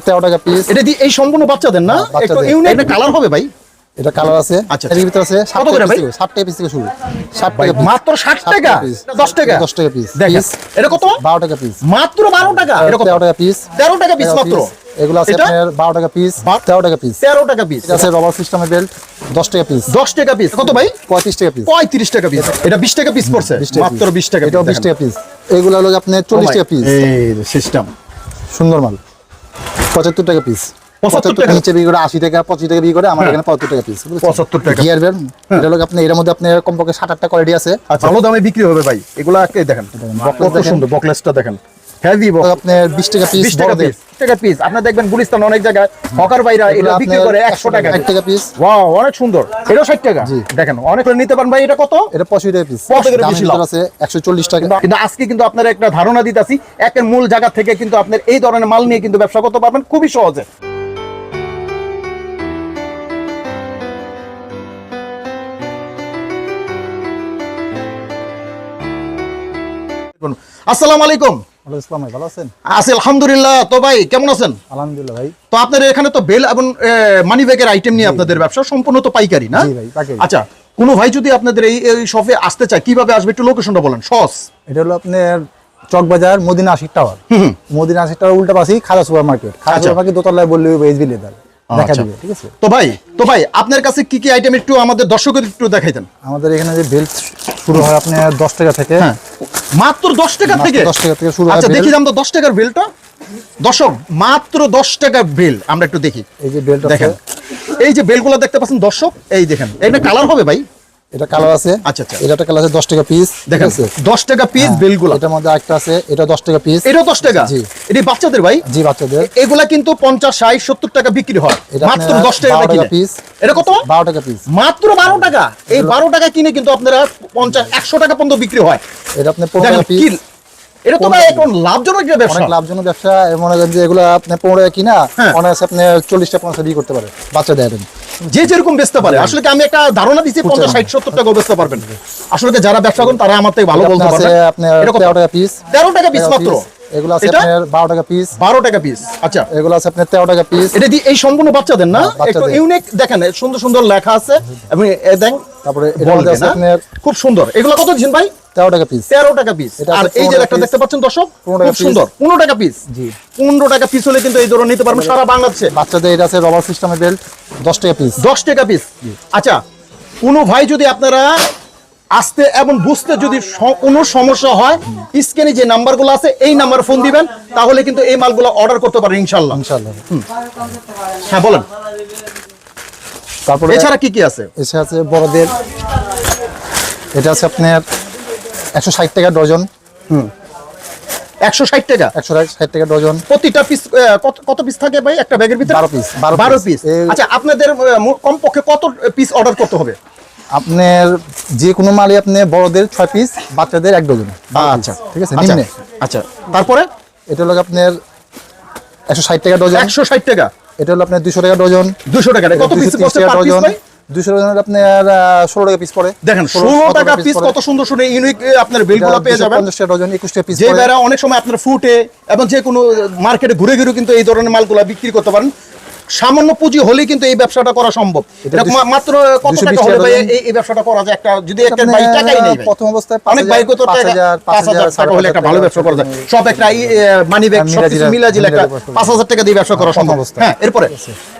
তেরো টাকা পিস এটা দিয়ে এই সম্পূর্ণ বাচ্চাদের না হ্যাঁ, একটু ইউনিক কালার হবে ভাই এটা কালার আছে আচ্ছা, এর ভিতরে আছে ষাট কত করে টাকা ভাই? পিস ষাট টাকা পিস থেকে শুরু ষাট ভাই, টাকা মাত্র ষাট টাকা piece। দশ টাকা দশ টাকা পিস দেখেন এটা কত বারো টাকা পিস মাত্র বারো টাকা এটা কত তেরো টাকা পিস তেরো টাকা পিস মাত্র এগুলো আছে আপনার বারো টাকা পিস বা- তেরো টাকা পিস তেরো টাকা পিস এটা আছে রবার সিস্টেমের বেল্ট দশ টাকা পিস দশ টাকা পিস কত ভাই পঁয়ত্রিশ টাকা পিস পঁয়ত্রিশ টাকা পিস এটা বিশ টাকা পিস পড়ছে মাত্র piece। বিশ টাকা এটাও বিশ টাকা পিস এগুলো হলো আপনার চল্লিশ টাকা পিস সিস্টেম সুন্দর মাল পঁচাত্তর টাকা পিস 75 টাকা? নিচে বিক্রি করে আশি টাকা পঁচিশ টাকা বিক্রি করে আমাদের এখানে পঁচাত্তর টাকা পিস 75 টাকা। গিয়ার বেল এটা লোক আপনি এর মধ্যে আপনার কমপক্ষে সাত আটটা কোয়ালিটি আছে। আচ্ছা। ভালো দামে বিক্রি হবে ভাই। এগুলা দেখেন? কত। সুন্দর বকলেসটা দেখেন। হেভি আপনার টাকা পিস বিশ টাকা বড়দের। পিস টাকা পিস আপনি দেখবেন গুলিস্তান অনেক জায়গায় হকার এটা বিক্রি করে টাকা পিস ওয়াও অনেক সুন্দর। এটাও ষাট টাকা। দেখেন অনেক করে নিতে পারেন ভাই এটা কত? এটা টাকা পিস 65 টাকা দামের বেশি ভিতরে লাভ। আছে একশো চল্লিশ টাকা। কিন্তু আজকে কিন্তু আপনার একটা ধারণা দিতেছি একের মূল জায়গা থেকে কিন্তু আপনার এই ধরনের মাল নিয়ে কিন্তু ব্যবসা করতে পারবেন খুবই সহজে। আসসালামু আলাইকুম। ওয়ালাইকুম বললি ভাই, ভালো আছেন? আছি আলহামদুলিল্লাহ। তো ভাই কেমন আছেন? আলহামদুলিল্লাহ ভাই। তো আপনাদের এখানে তো বেল এবং মানি ব্যাগের আইটেম নিয়ে আপনাদের ব্যবসা সম্পূর্ণ তো পাইকারি না? ভাই, আচ্ছা কোনো ভাই যদি আপনাদের এই এই শপে আসতে চায় কীভাবে আসবে? একটু লোকেশনটা বলেন সস এটা হলো আপনার চকবাজার মদিনা আশিক টাওয়ার মদিনা আশিক টাওয়ার উল্টা পাশেই খাজা সুপার মার্কেট খাজা আচ্ছা। সুপার মার্কেট দোতলায় বললে এইচবি লেদার দেখা আচ্ছা। দিবে ঠিক আছে? তো ভাই তো ভাই আপনার কাছে কি কি আইটেম একটু আমাদের একটু দেখাইতেন আমাদের এখানে যে বেল্ট শুরু হয় আপনি দশ টাকা থেকে। হ্যাঁ। মাত্র টাকা থেকে? 10 টাকা থেকে শুরু হয় আচ্ছা। দেখি টাকার বিলটা দর্শক মাত্র দশ টাকা বিল আমরা একটু দেখি। এই যে বেলটা দেখেন। এই যে বেলগুলো দেখতে পাচ্ছেন দর্শক এই দেখেন। এটা কালার হবে ভাই। এটা কালার আছে। আচ্ছা, আচ্ছা। এটা একটা কালার আছে দশ টাকা পিস দেখেন টাকা পিস বেলগুলো। এটার মধ্যে একটা আছে এটা দশ টাকা পিস এটাও দশ টাকা? জি। এটি বাচ্চাদের ভাই? জি বাচ্চাদের। এগুলা কিন্তু পঞ্চাশ ষাট সত্তর টাকা বিক্রি হয়। মাত্র আপনার দশ টাকা 12 কিনে। piece। এটা কত? বারো টাকা পিস মাত্র বারো টাকা? এই বারো টাকা কিনে কিন্তু আপনারা পঞ্চাশ একশো টাকা পর্যন্ত বিক্রি হয়। এটা পনেরো টাকা পিস এটা তো ভাই এখন লাভজনক ব্যবসা। অনেক লাভজনক ব্যবসা। মনে করেন যে এগুলো টাকা কিনা হ্যাঁ। অনায়াসে আপনি পঞ্চাশ বিক্রি করতে পারে বাচ্চাদের যে যেরকম বেচতে পারে। আসলে কি আমি একটা ধারণা দিচ্ছি পঞ্চাশ ষাট সত্তর টাকা বেচতে পারবেন। আসলে যারা ব্যবসা করেন তারা আমার থেকে ভালো বলতে পারবে? তেরো টাকা পিস তেরো টাকা পিস মাত্র? এগুলো আছে আপনার বারো টাকা পিস বারো টাকা পিস আচ্ছা। এগুলো আছে আপনার তেরো টাকা পিস এটা দিয়ে এই সম্পূর্ণ বাচ্চাদের না? হ্যাঁ, একটু ইউনিক দেখেন সুন্দর সুন্দর লেখা আছে। এবং এ দেখ তারপরে আছে আপনার খুব সুন্দর। এগুলো কত দিচ্ছেন ভাই? তেরো টাকা পিস তেরো টাকা পিস আর এই যে একটা দেখতে পাচ্ছেন দর্শক খুব সুন্দর। পনেরো টাকা পিস জি। পনেরো টাকা পিস হলে কিন্তু এই ধরনের নিতে পারবেন সারা বাংলাদেশে। বাচ্চাদের এটা আছে রবার সিস্টেমের বেল্ট দশ টাকা পিস দশ টাকা পিস আচ্ছা কোনো ভাই যদি আপনারা আসতে এবং বুঝতে যদি কোনো সমস্যা হয় স্ক্রিনে যে নাম্বারগুলো আছে এই নাম্বার ফোন দিবেন তাহলে কিন্তু এই মালগুলো অর্ডার করতে পারেন ইনশাল্লাহ ইনশাল্লাহ হ্যাঁ বলেন। তারপরে এছাড়া কি কি আছে? এসে আছে বড়দের এটা আছে আপনার একশো ষাট টাকা ডজন। হুম। একশো ষাট টাকা? একশো ষাট টাকা ডজন। প্রতিটা পিস কত কত পিস থাকে ভাই? একটা ব্যাগের ভিতরে? 12 piece, 12 বারো পিস আচ্ছা আপনাদের কমপক্ষে কত পিস অর্ডার করতে হবে? আপনার যে কোনো মালই আপনি বড়দের ছয় পিস বাচ্চাদের এক ডজন। আচ্ছা। ঠিক আছে? আচ্ছা, নিম্নে। আচ্ছা। তারপরে? এটা হলো আপনার একশো ষাট টাকা ডজন। একশো ষাট টাকা। এটা হলো আপনার দুশো টাকা ডজন। দুশো টাকা। কত পিস টাকা ডজন। আপনার ষোলো টাকা পিস পড়ে। দেখেন 16 টাকা পিস কত সুন্দর সুন্দর ইউনিক আপনার বিলগুলো এটা পেয়ে যাবেন। 250 টাকা ডজন একুশ টাকা পিস যে অনেক সময় আপনার ফুটে এবং যে কোনো মার্কেটে ঘুরে ঘুরে কিন্তু এই ধরনের মালগুলো বিক্রি করতে পারেন। সামান্য পুঁজি হলেই কিন্তু এই ব্যবসাটা করা সম্ভব। মাত্র কত টাকা হলে ভাই এই এই ব্যবসাটা করা যায়? একটা যদি একটা ভাই টাকাই নেই প্রথম অবস্থায় অনেক 5,000, ভাই কত টাকা 5,000, টাকা হলে একটা ভালো ব্যবসা করা যায়। সব একটা মানি ব্যাগ সব কিছু মিলাজিরা- মিলাজিল একটা মিলাজিরা ব্যবসা করা পাঁচ হাজার টাকা দিয়ে ব্যবসা করা সম্ভব। হ্যাঁ এরপরে?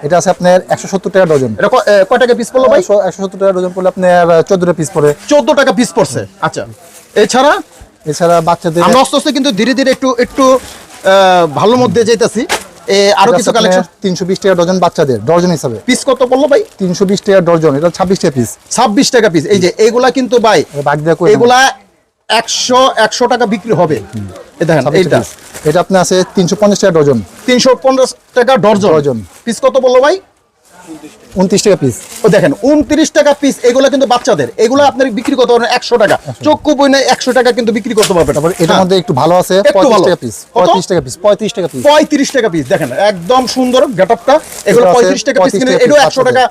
এটা আছে আপনার একশো সত্তর টাকা ডজন। এটা কয় টাকা পিস পড়ল ভাই? একশো সত্তর টাকা ডজন পড়লে আপনার চোদ্দটা পিস পড়ে। চোদ্দ টাকা পিস পড়ছে। আচ্ছা। এছাড়া? এছাড়া বাচ্চাদের আমরা আস্তে আস্তে কিন্তু ধীরে ধীরে একটু একটু আহ, ভালো মধ্যে যেতেছি। এ, আরও কিছু কালেকশন তিনশো বিশ টাকা ডজন বাচ্চাদের ডজন হিসাবে। পিস কত পড়ল ভাই? তিনশো বিশ টাকা ডজন এটা ছাব্বিশ টাকা পিস ছাব্বিশ টাকা পিস এই যে এগুলা কিন্তু ভাই এগুলা একশো একশো টাকা বিক্রি হবে। দেখেন এইটা। এটা আপনার আছে তিনশো পঞ্চাশ টাকা ডজন তিনশো পঞ্চাশ টাকা ডজন ডজন। পিস কত বলল ভাই? উনত্রিশ টাকা পিস ও দেখেন উনত্রিশ টাকা পিস এগুলা কিন্তু বাচ্চাদের। এগুলো আপনার বিক্রি করতে পারবেন একশো টাকা। চক্ষু বইনে একশো টাকা কিন্তু বিক্রি করতে পারবেন। তারপর এটার হ্যাঁ, মধ্যে একটু ভালো আছে পঁয়ত্রিশ। টাকা পিস? পঁয়ত্রিশ টাকা পিস পঁয়ত্রিশ টাকা পিস পঁয়ত্রিশ টাকা পিস দেখেন একদম সুন্দর এগুলো পঁয়ত্রিশ টাকা পিস 35 কিনে টাকা এটাও একশো টাকা।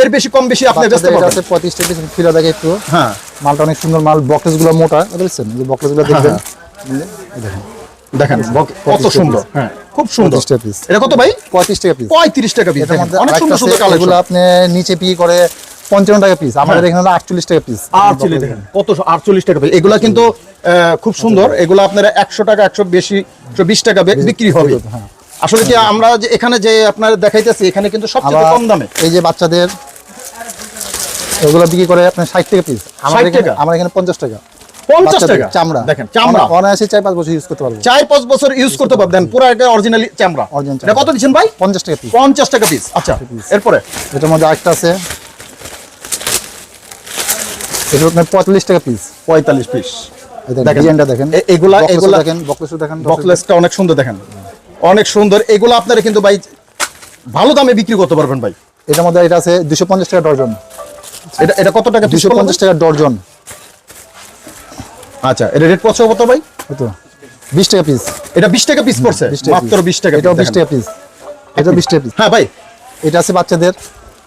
এর বেশি কম বেশি আপনি বেচতে পারবেন। আছে পঁয়ত্রিশ টাকা পিস ফিরা দেখে একটু। হ্যাঁ। মালটা অনেক সুন্দর মাল বক্সেসগুলো মোটা বুঝছেন যে বক্সেসগুলো দেখবেন। দেখেন। দেখেন কত সুন্দর। হ্যাঁ খুব সুন্দর। এটা কত ভাই? পঁয়ত্রিশ টাকা পিস পঁয়ত্রিশ টাকা পিস অনেক সুন্দর সুন্দর এগুলো আপনি নিচে পি করে পঞ্চান্ন টাকা পিস আমাদের এখানে আটচল্লিশ টাকা পিস আটচল্লিশ কত আটচল্লিশ টাকা piece। এগুলা কিন্তু খুব সুন্দর। এগুলো আপনারা একশো টাকা একশো বেশি একশো বিশ টাকা বিক্রি হবে। হ্যাঁ। আসলে কি আমরা যে এখানে যে আপনার দেখাইতেছি এখানে কিন্তু সবচেয়ে কম দামে। এই যে বাচ্চাদের এগুলো বিক্রি করে আপনার ষাট টাকা পিস 60 টাকা? আমার এখানে পঞ্চাশ টাকা। পঞ্চাশ টাকা। চামড়া। দেখেন চামড়া। অনায়াসে চার পাঁচ বছর ইউজ করতে পারব। চার পাঁচ বছর ইউজ করতে পারবেন পুরো একটা অরিজিনালি চামড়া। এটা কত দিচ্ছেন ভাই? পঞ্চাশ টাকা পিস পঞ্চাশ টাকা পিস আচ্ছা এরপরে? এটার মধ্যে আরেকটা আছে। এটা আপনার পঁয়তাল্লিশ টাকা পিস পঁয়তাল্লিশ পিস ডিজাইনটা দেখেন। এগুলা- এগুলা- দেখেন বক্সও দেখেন বকলেসটা অনেক সুন্দর দেখেন। অনেক সুন্দর। এগুলো আপনারা কিন্তু ভাই ভালো দামে বিক্রি করতে পারবেন ভাই। এটার মধ্যে এটা আছে দুশো পঞ্চাশ টাকা ডর্জন এটা এটা কত টাকা দুশো পঞ্চাশ টাকা ডর্জন আচ্ছা এটা রেট পড়ছে কত ভাই? কত? বিশ টাকা পিস এটা বিশ টাকা পিস পড়ছে? মাত্র piece। বিশ টাকা এটাও piece বিশ দেখেন। টাকা পিস এটা বিশ টাকা পিস হ্যাঁ ভাই। এটা আছে বাচ্চাদের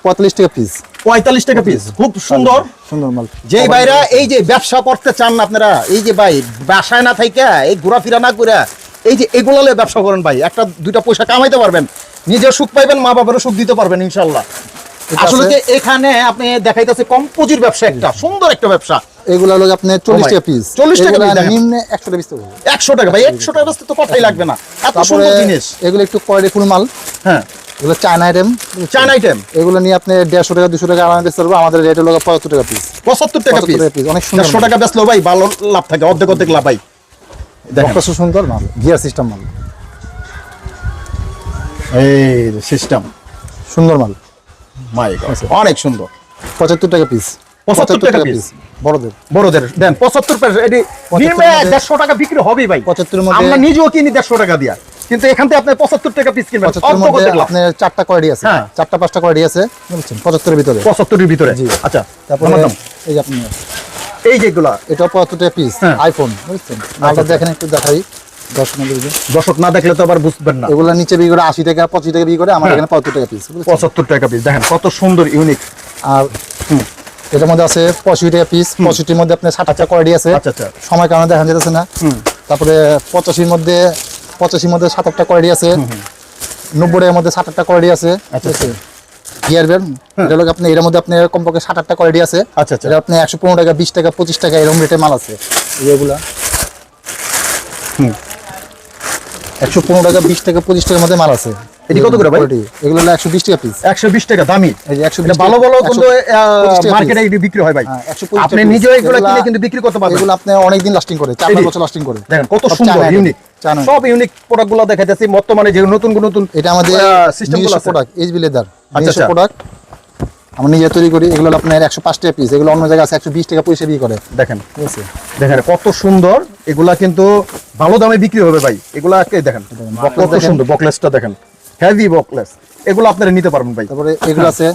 পঁয়তাল্লিশ টাকা পিস পঁয়তাল্লিশ টাকা পিস খুব সুন্দর। সুন্দর মাল। যে ভাইরা এই যে ব্যবসা করতে চান না আপনারা এই যে ভাই বাসায় না থাইকা এই ঘোরাফেরা না করে এই যে এগুলো ব্যবসা করেন ভাই। একটা দুইটা পয়সা কামাইতে পারবেন। নিজের সুখ পাইবেন মা বাবারও সুখ দিতে পারবেন ইনশাল্লাহ। এটা আসলে যে এখানে আপনি দেখাইতেছে কম পুঁজির ব্যবসা একটা সুন্দর একটা ব্যবসা। এগুলো হলো চল্লিশ ভাই, টাকা পিস 40 টাকা piece নিম্নে একশো টাকা পিস দেবো একশো টাকা ভাই একশো টাকা বেচতে তো কথাই লাগবে না। এত সুন্দর জিনিস। এগুলো একটু কোয়ালিটি ফুল মাল। হ্যাঁ। এগুলো চায়না আইটেম চান আইটেম এগুলো নিয়ে আপনি দেড়শো টাকা দুশো টাকা আরামে বেচতে পারব। আমাদের রেট হলো পঁচাত্তর টাকা পিস পঁচাত্তর টাকা পিস অনেক সুন্দর দেড়শো মাল। টাকা বেচলেও ভাই ভালো লাভ থাকে অর্ধেক অর্ধেক লাভ ভাই দেখেন। সুন্দর মাল গিয়ার সিস্টেম মাল। এই সিস্টেম সুন্দর মাল। মাই অনেক সুন্দর। পঁচাত্তর টাকা পিস 75 টাকা piece। বড়দের। বড়দের। দেন পঁচাত্তর পেসে এটি 75 নিম্নে মধ্যে- দেড়শো টাকা বিক্রি হবেই ভাই। 75 মধ্যে- আমরা নিজেও কিনি দেড়শো টাকা দিয়া। কিন্তু এখান থেকে আপনি পঁচাত্তর টাকা পিস কিনবেন। পঁচাত্তর আপনার চারটা কোয়ালিটি আছে। হ্যাঁ। চারটা পাঁচটা কোয়ালিটি আছে। বুঝছেন? পঁচাত্তরের ভিতরে। পঁচাত্তরের ভিতরে। জি। আচ্ছা তারপরে এই যে আপনি এই যেগুলা এটা পঁচাত্তর টাকা পিস হ্যাঁ। আইফোন বুঝছেন? মালটা দেখেন একটু দেখাই। দর্শক না দেখলে তো আবার বুঝবেন না। এগুলো নিচে বিক্রি করে আশি টাকা পঁচিশ টাকা বিক্রি করে আমার হ্যাঁ। এখানে পঁচাত্তর টাকা পিস পঁচাত্তর টাকা পিস দেখেন কত সুন্দর ইউনিক আর এটার মধ্যে আছে পঁয়ষট্টি টাকা পিস পঁয়ষট্টির মধ্যে আপনার ষাটটা কোয়ালিটি আছে। আচ্ছা, আচ্ছা। সময় কারণে দেখা যেতেছে না। তারপরে পঁচাশির মধ্যে পঁচাশির মধ্যে সাত আটটা কোয়ালিটি আছে। নব্বইয়ের মধ্যে সাত আটটা কোয়ালিটি আছে। আচ্ছা, ঠিক গিয়ার বের এটা আপনি এর মধ্যে আপনার কমপক্ষে সাত আটটা কোয়ালিটি আছে। আচ্ছা, আচ্ছা। এটা আপনি একশো পনেরো টাকা বিশ টাকা পঁচিশ টাকা এরকম রেটে মাল আছে। এগুলা? একশো পনেরো টাকা বিশ টাকা পঁচিশ টাকার মধ্যে মাল আছে। এটি কত করে ভাই? এগুলো হলো একশো বিশ টাকা পিস একশো বিশ টাকা দামি। এই যে 120 এটা ভালো ভালো কিন্তু মার্কেটে piece। বিক্রি হয় ভাই। হ্যাঁ, 125 আপনি নিজেও এগুলো কিনে কিন্তু বিক্রি করতে পারবেন। এগুলো আপনি অনেকদিন লাস্টিং করে চার বছর লাস্টিং করে। দেখেন কত সুন্দর ইউনিক সব ইউনিক প্রোডাক্টগুলো দেখাইতেছি বর্তমানে যে নতুন নতুন এটা আমাদের সিস্টেম নিজস্ব প্রোডাক্ট এইচবি লেদার আচ্ছা। প্রোডাক্ট আমরা নিজে তৈরি করি এগুলো আপনার একশো পাঁচ টাকা পিস এগুলো অন্য জায়গায় আছে একশো বিশ টাকা পয়সা বিক্রি করে। দেখেন। দেখেন কত সুন্দর এগুলা কিন্তু ভালো দামে বিক্রি হবে ভাই। এগুলা দেখেন কত সুন্দর বকলেসটা দেখেন। হেভি বকলেস এগুলো আপনারা নিতে পারবেন ভাই। তারপরে এগুলো আছে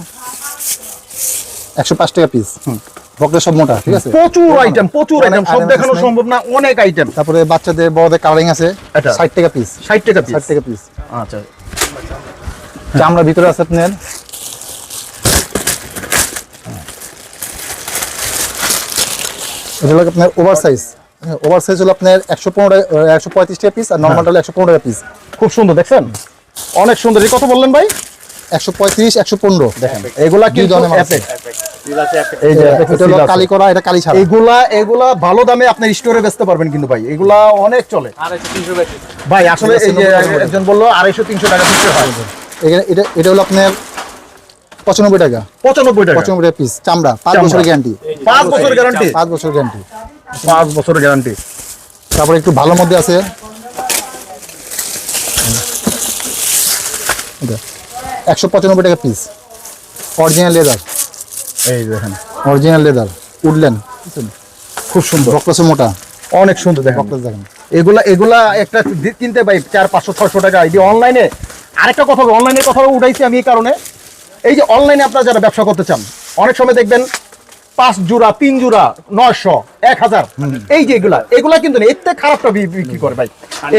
একশো পাঁচ টাকা পিস বকলে সব মোটা ঠিক আছে? প্রচুর আইটেম প্রচুর আইটেম সব দেখানো সম্ভব না অনেক আইটেম তারপরে বাচ্চাদের বড়দের কালারিং আছে ষাট টাকা পিস ষাট টাকা পিস ষাট টাকা পিস আচ্ছা। চামড়া ভিতরে আছে আপনার এটা হলো আপনার ওভার সাইজ। ওভার সাইজ হলো আপনার একশো পনেরো একশো পঁয়ত্রিশ টাকা পিস আর নর্মালটা হলো একশো পনেরো টাকা পিস খুব সুন্দর দেখছেন? অনেক সুন্দর। এই কত বললেন ভাই? একশো পঁয়ত্রিশ একশো পনেরো। দেখেন এগুলা ধরনের। এই যে এটা। কালি করা এটা কালি ছাড়া। এগুলা এগুলা ভালো দামে আপনার স্টোরে বেচতে পারবেন কিন্তু ভাই। এগুলা অনেক চলে। ভাই আসলে এই যে একজন বলল আড়াইশো তিনশো টাকা হয়। এটা এটা হলো আপনার পঁচানব্বই টাকা। পঁচানব্বই টাকা। পঁচানব্বই টাকা পিস চামড়া পাঁচ। বছরের গ্যারান্টি পাঁচ বছর গ্যারান্টি পাঁচ বছর গ্যারান্টি পাঁচ বছর গ্যারান্টি তারপরে একটু ভালো মধ্যে আছে। একশো পঁচানব্বই টাকা পিস অরিজিনাল লেদার এই দেখেন। অরিজিনাল লেদার উডলেন খুব সুন্দর। বক্রসে মোটা। অনেক সুন্দর দেখেন। দেখেন। এগুলা এগুলা একটা কিনতে ভাই চার পাঁচশো ছয়শো টাকা। এই অনলাইনে আরেকটা কথা অনলাইনের কথা উঠাইছি আমি এই কারণে। এই যে অনলাইনে আপনারা যারা ব্যবসা করতে চান অনেক সময় দেখবেন পাঁচ জোড়া তিন জোড়া নয়শো এক হাজার। এই যে এগুলা এগুলা কিন্তু থেকে খারাপটা বিক্রি করে ভাই?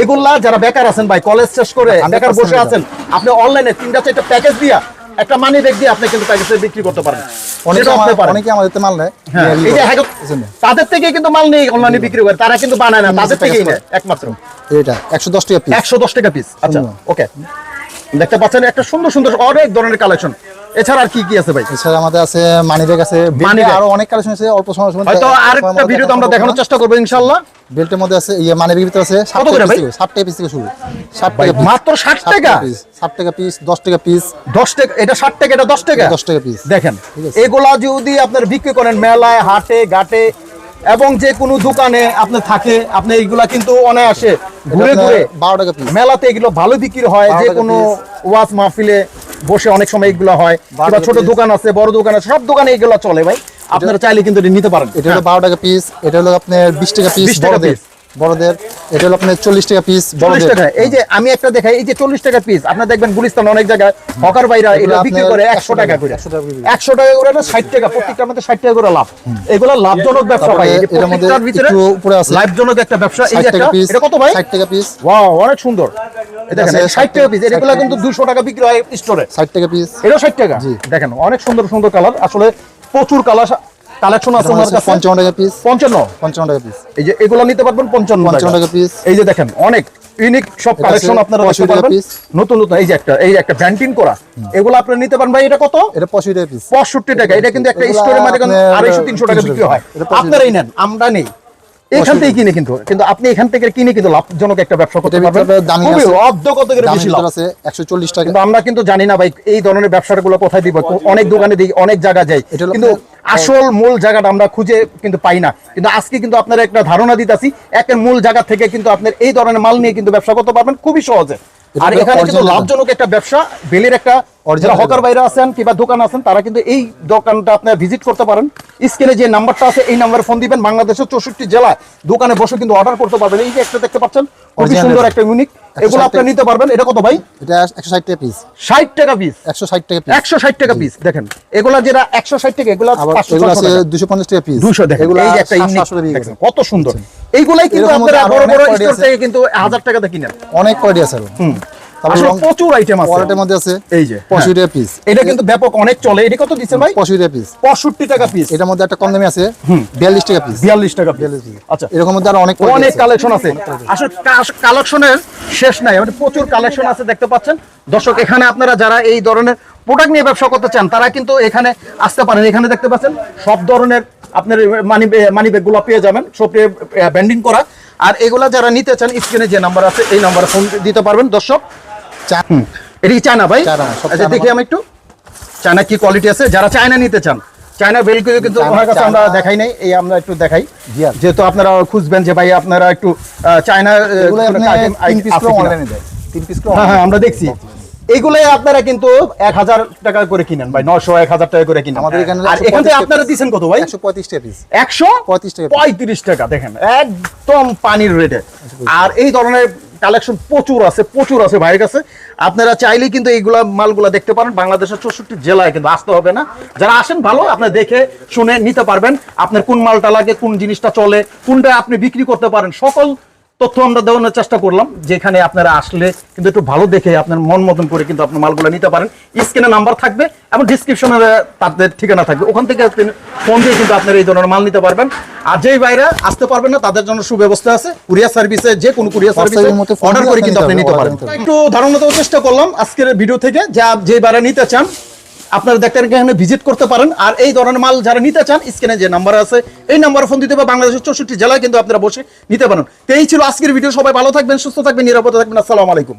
এগুলা যারা বেকার আছেন ভাই কলেজ শেষ করে বেকার বসে আছেন আপনি অনলাইনে তিনটা চারটা প্যাকেজ দিয়া একটা মানি ব্যাগ দিয়ে আপনি কিন্তু প্যাকেজে বিক্রি করতে পারেন। অনেকে আমাদের মাল নেয়। হ্যাঁ, এই যে? তাদের থেকে কিন্তু মাল নেই অনলাইনে বিক্রি করে তারা কিন্তু বানায় না তাদের থেকেই। নেয় একমাত্র। এটা একশো দশ টাকা পিস একশো দশ টাকা পিস আচ্ছা ওকে দেখতে পাচ্ছেন একটা সুন্দর সুন্দর অনেক ধরনের কালেকশন এছাড়া আর কি কি আছে ভাই? এছাড়া আমাদের আছে মানি ব্যাগ আছে আরও অনেক কালেকশন আছে অল্প সময় সময় হয়তো আরেকটা ভিডিওতে আমরা দেখানোর চেষ্টা করব ইনশাল্লাহ বেল্টের মধ্যে আছে ইয়ে মানি ব্যাগের ভিতরে আছে ষাট কত করে টাকা ভাই? পিস ষাট টাকা পিস থেকে শুরু। ষাট ভাই, টাকা মাত্র 60 টাকা? পিস ষাট টাকা পিস দশ টাকা পিস দশ টাকা এটা ষাট টাকা এটা দশ টাকা? দশ টাকা পিস দেখেন এগুলা যদি আপনার বিক্রি করেন মেলায় হাটে ঘাটে এবং যে কোনো দোকানে আপনি থাকে আপনি এইগুলা কিন্তু অনায়াসে ঘুরে ঘুরে বারো টাকা পিস মেলাতে এগুলো ভালো বিক্রি হয় যে কোনো। ওয়াজ মাহফিলে বসে অনেক সময় এগুলো হয়। 12 কিংবা ছোট দোকান আছে বড় দোকান আছে সব দোকানে এগুলো চলে ভাই। আপনারা চাইলে কিন্তু এটা নিতে পারেন। এটা হলো বারো টাকা পিস এটা হলো আপনার বিশ টাকা পিস 20 টাকা বড়দের। বড়দের এটা হলো আপনার চল্লিশ টাকা পিস চল্লিশ টাকা। এই যে আমি একটা দেখাই এই যে চল্লিশ টাকা পিস আপনার দেখবেন গুলিস্তান অনেক জায়গায় হকার বাইরা এগুলো এটা বিক্রি করে একশো টাকা করে। 100 টাকা করে। বিক্রি। একশো টাকা করে না ষাট টাকা প্রত্যেকটার মধ্যে ষাট টাকা করে লাভ। এগুলো লাভজনক ব্যবসা ভাই। এটার মধ্যে ভিতরে উপরে আছে। লাভজনক একটা ব্যবসা। এই যে এটা কত ভাই? ষাট টাকা পিস ওয়াও অনেক সুন্দর। দেখেন 60 টাকা পিস এগুলো কিন্তু piece। দুশো টাকা বিক্রি হয় স্টোরে ষাট টাকা পিস এটাও ষাট টাকা? দেখেন অনেক সুন্দর সুন্দর কালার আসলে প্রচুর কালার কালেকশন আছে আমার কাছে। পঞ্চান্ন টাকা পিস পঞ্চান্ন? পঞ্চান্ন টাকা পিস এই যে এগুলো নিতে পারবেন পঞ্চান্ন পঞ্চান্ন টাকা পিস এই যে দেখেন অনেক ইউনিক সব এটা কালেকশন আপনারা দেখতে পারবেন। নতুন নতুন এই যে একটা এই একটা ব্র্যান্ডিং করা। এগুলো নিতে পারেন ভাই এটা কত? এটা টাকা পিস পঁয়ষট্টি টাকা। এটা কিন্তু একটা টাকা 300 বিক্রি হয়। এটা 65 আপনারাই নেন আমরা নেই। এখান থেকে কিনে কিন্তু। কিন্তু আপনি এখান থেকে কিনে কিন্তু লাভজনক একটা ব্যবসা করতে পারবেন। দামি খুবই অর্ধ কত করে বেশি লাভ? আছে একশো চল্লিশ টাকা। কিন্তু আমরা কিন্তু জানি না ভাই এই ধরনের ব্যবসাগুলো কোথায় দিব অনেক দোকানে দিই অনেক জায়গা যাই কিন্তু আসল মূল জায়গাটা আমরা খুঁজে কিন্তু পাই না। কিন্তু আজকে কিন্তু আপনার একটা ধারণা দিতেছি একের মূল জায়গা থেকে কিন্তু আপনার এই ধরনের মাল নিয়ে কিন্তু ব্যবসা করতে পারবেন খুবই সহজে। আর এখানে কিন্তু লাভজনক একটা ব্যবসা বেলের একটা যারা হকার বাইরে আছেন কিংবা দোকান আছেন তারা কিন্তু এই দোকানটা আপনার ভিজিট করতে পারেন। স্ক্রিনে যে নাম্বারটা আছে এই নাম্বারে ফোন দিবেন। বাংলাদেশের চৌষট্টি জেলায় দোকানে বসে কিন্তু অর্ডার করতে পারবেন। এই যে একটা দেখতে পাচ্ছেন খুবই সুন্দর একটা ইউনিক এগুলো আপনি নিতে পারবেন। এটা কত ভাই? এটা একশো ষাট টাকা পিস ষাট টাকা পিস একশো ষাট টাকা পিস একশো ষাট টাকা পিস দেখেন এগুলা যেটা একশো ষাট টাকা এগুলা আবার পাঁচশো এগুলো আছে টাকা। দুশো পঞ্চাশ টাকা পিস 200 দেখেন এই যে একটা টাকা বিক্রি দেখেন, কত সুন্দর। এইগুলাই কিন্তু আপনারা বড় বড় স্টোর থেকে কিন্তু হাজার দিয়ে কিনেন। অনেক কোয়ালিটি আছে আরও তারপর প্রচুর আইটেম আছে। ওয়ালেটের মধ্যে আছে এই যে, পঁয়ষট্টি হ্যাঁ। টাকা পিস এটা কিন্তু ব্যাপক অনেক চলে। এটা কত দিচ্ছে ভাই? পঁয়ষট্টি টাকা পিস পঁয়ষট্টি টাকা পিস এটার মধ্যে একটা কম দামি আছে বিয়াল্লিশ টাকা পিস বিয়াল্লিশ টাকা পিস আচ্ছা। এরকম মধ্যে আরও অনেক অনেক কালেকশন আছে। আসলে কালেকশনের শেষ নাই। মানে প্রচুর কালেকশন আছে দেখতে পাচ্ছেন। দর্শক এখানে আপনারা যারা এই ধরনের প্রোডাক্ট নিয়ে ব্যবসা করতে চান তারা কিন্তু এখানে আসতে পারেন। এখানে দেখতে পাচ্ছেন সব ধরনের আপনার মানি মানি ব্যাগগুলো পেয়ে যাবেন। সব ব্যান্ডিং করা। আর এগুলা যারা নিতে চান স্ক্রিনে যে নাম্বার আছে এই নাম্বারে ফোন দিতে পারবেন। দর্শক এটা কি চায়না ভাই? আচ্ছা দেখি আমি একটু। চায়না কি কোয়ালিটি আছে? যারা চায়না নিতে চান। চায়না বেলগুলো কিন্তু ওনার কাছে আমরা দেখাই নাই এই আমরা একটু দেখাই। যেহেতু আপনারা খুঁজবেন যে ভাই আপনারা একটু চায়না হ্যাঁ হ্যাঁ। আমরা দেখছি। এগুলো আপনারা কিন্তু এক হাজার টাকা করে কিনেন ভাই নশো এক হাজার টাকা করে কিনেন। আমাদের এখানে আর এখান থেকে আপনারা দিচ্ছেন কত ভাই? একশো পঁয়ত্রিশ টাকা পিস একশো 35 টাকা পঁয়ত্রিশ টাকা দেখেন একদম পানির রেটে আর এই ধরনের কালেকশন প্রচুর আছে প্রচুর আছে ভাইয়ের কাছে। আপনারা চাইলেই কিন্তু এইগুলা মালগুলা দেখতে পারেন। বাংলাদেশের চৌষট্টি জেলায় কিন্তু আসতে হবে না। যারা আসেন, ভালো, আপনি দেখে শুনে নিতে পারবেন আপনার কোন মালটা লাগে, কোন জিনিসটা চলে, কোনটা আপনি বিক্রি করতে পারেন। সকল তথ্য আমরা দেওয়ানোর চেষ্টা করলাম যেখানে আপনারা আসলে কিন্তু একটু ভালো দেখে আপনার মন মতন করে কিন্তু আপনার মালগুলো নিতে পারেন। স্ক্রিনে নাম্বার থাকবে এবং ডিসক্রিপশনে তাদের ঠিকানা থাকবে। ওখান থেকে ফোন দিয়ে কিন্তু আপনার এই ধরনের মাল নিতে পারবেন। আর যেই বাইরে আসতে পারবেন না তাদের জন্য সুব্যবস্থা আছে। কুরিয়ার সার্ভিসে যে কোনো কুরিয়ার সার্ভিসে অর্ডার করে কিন্তু আপনি নিতে নিতে পারেন। একটু ধারণা দেওয়ার চেষ্টা করলাম আজকের ভিডিও থেকে যা যে বাইরে নিতে চান আপনারা ডাক্তার এখানে ভিজিট করতে পারেন। আর এই ধরনের মাল যারা নিতে চান, স্ক্রিনে যে নাম্বার আছে, এই নাম্বারে ফোন দিতে হবে। বাংলাদেশের চৌষট্টি জেলায় কিন্তু আপনারা বসে নিতে পারেন। তো এই ছিল আজকের ভিডিও সবাই ভালো থাকবেন, সুস্থ থাকবেন, নিরাপদে থাকবেন। আসসালামু আলাইকুম।